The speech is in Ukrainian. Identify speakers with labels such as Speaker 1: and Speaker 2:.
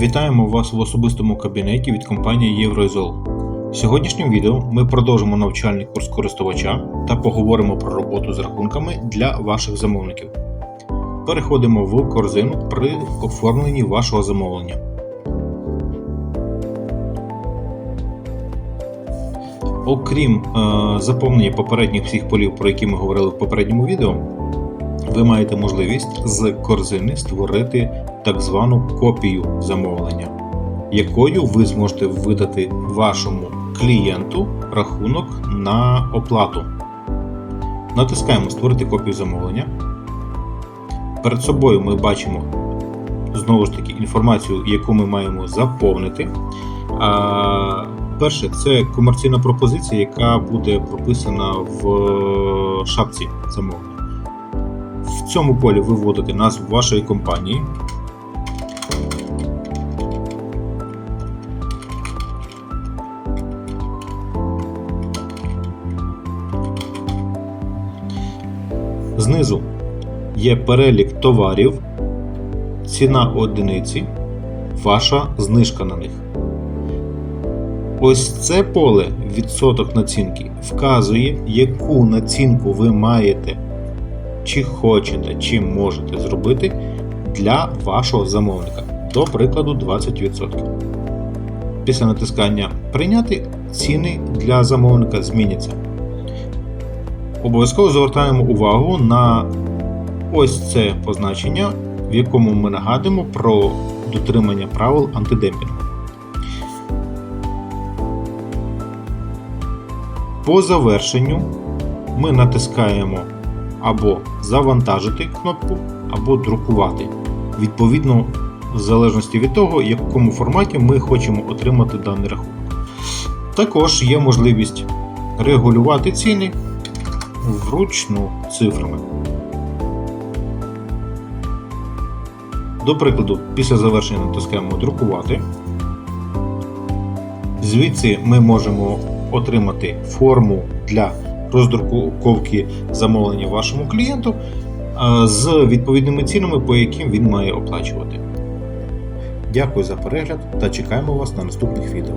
Speaker 1: Вітаємо вас в особистому кабінеті від компанії Євроізол. В сьогоднішньому відео ми продовжимо навчальний курс користувача та поговоримо про роботу з рахунками для ваших замовників. Переходимо в корзину при оформленні вашого замовлення. Окрім е, заповнення попередніх всіх полів, про які ми говорили в попередньому відео, ви маєте можливість з корзини створити так звану копію замовлення, якою ви зможете видати вашому клієнту рахунок на оплату. Натискаємо Створити копію замовлення. Перед собою ми бачимо знову ж таки інформацію, яку ми маємо заповнити. А, перше, це комерційна пропозиція, яка буде прописана в шапці замовлення. В цьому полі ви назву вашої компанії. Знизу є перелік товарів, ціна одиниці, ваша знижка на них. Ось це поле відсоток націнки вказує, яку націнку ви маєте, чи хочете, чи можете зробити для вашого замовника. До прикладу, 20%. Після натискання Прийняти ціни для замовника зміняться. Обов'язково звертаємо увагу на ось це позначення, в якому ми нагадуємо про дотримання правил антидемпінгу. По завершенню ми натискаємо або завантажити кнопку, або друкувати. Відповідно, в залежності від того, в якому форматі ми хочемо отримати даний рахунок. Також є можливість регулювати ціни вручну цифрами. До прикладу, після завершення натискаємо друкувати. Звідси ми можемо отримати форму для роздруковки замовлення вашому клієнту з відповідними цінами, по яким він має оплачувати. Дякую за перегляд та чекаємо вас на наступних відео.